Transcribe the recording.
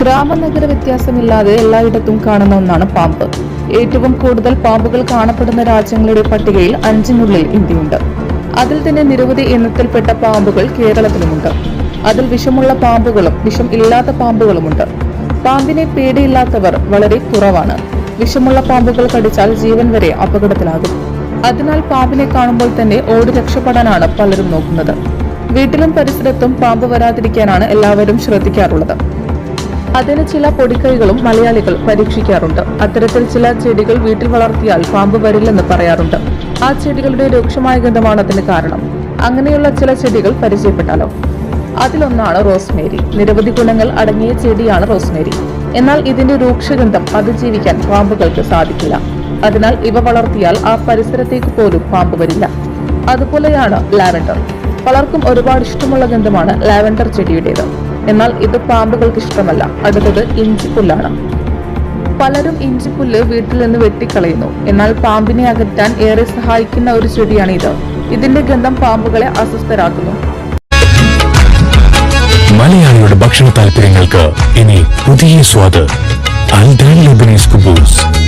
ഗ്രാമനഗര വ്യത്യാസമില്ലാതെ എല്ലായിടത്തും കാണുന്ന ഒന്നാണ് പാമ്പ്. ഏറ്റവും കൂടുതൽ പാമ്പുകൾ കാണപ്പെടുന്ന രാജ്യങ്ങളുടെ പട്ടികയിൽ അഞ്ചിനുള്ളിൽ ഇന്ത്യയുണ്ട്. അതിൽ തന്നെ നിരവധി എണ്ണത്തിൽപ്പെട്ട പാമ്പുകൾ കേരളത്തിലുമുണ്ട്. അതിൽ വിഷമുള്ള പാമ്പുകളും വിഷം ഇല്ലാത്ത പാമ്പുകളുമുണ്ട്. പാമ്പിനെ പേടിയില്ലാത്തവർ വളരെ കുറവാണ്. വിഷമുള്ള പാമ്പുകൾ കടിച്ചാൽ ജീവൻ വരെ അപകടത്തിലാകും. അതിനാൽ പാമ്പിനെ കാണുമ്പോൾ തന്നെ ഓടി രക്ഷപ്പെടാനാണ് പലരും നോക്കുന്നത്. വീട്ടിലും പരിസരത്തും പാമ്പ് വരാതിരിക്കാനാണ് എല്ലാവരും ശ്രദ്ധിക്കാറുള്ളത്. അതിന് ചില പൊടിക്കൈകളും മലയാളികൾ പരീക്ഷിക്കാറുണ്ട്. അത്തരത്തിൽ ചില ചെടികൾ വീട്ടിൽ വളർത്തിയാൽ പാമ്പ് വരില്ലെന്ന് പറയാറുണ്ട്. ആ ചെടികളുടെ രൂക്ഷമായ ഗന്ധമാണ് അതിന് കാരണം. അങ്ങനെയുള്ള ചില ചെടികൾ പരിചയപ്പെട്ടാലോ? അതിലൊന്നാണ് റോസ്മേരി. നിരവധി ഗുണങ്ങൾ അടങ്ങിയ ചെടിയാണ് റോസ്മേരി. എന്നാൽ ഇതിന്റെ രൂക്ഷഗന്ധം അതിജീവിക്കാൻ പാമ്പുകൾക്ക് സാധിക്കില്ല. അതിനാൽ ഇവ വളർത്തിയാൽ ആ പരിസരത്തേക്ക് പോലും പാമ്പ് വരില്ല. അതുപോലെയാണ് ലാവൻഡർ. പലർക്കും ഒരുപാട് ഇഷ്ടമുള്ള ഗന്ധമാണ് ലാവൻഡർ ചെടിയുടേത്. എന്നാൽ ഇത് പാമ്പുകൾക്ക് ഇഷ്ടമല്ല. അടുത്തത് ഇഞ്ചിപ്പുല്ലാണ് പലരും ഇഞ്ചിപ്പുല്ല് വീട്ടിൽ നിന്ന് വെട്ടിക്കളയുന്നു. എന്നാൽ പാമ്പിനെ അകറ്റാൻ ഏറെ സഹായിക്കുന്ന ഒരു ചെടിയാണ് ഇത് ഇതിന്റെ ഗന്ധം പാമ്പുകളെ അസ്വസ്ഥരാക്കുന്നു. മലയാളിയുടെ ഭക്ഷണ താല്പര്യങ്ങൾക്ക് ഇനി പുതിയ സ്വാദ്. അൽദാൻ ലബനീസ് കുബൂസ്.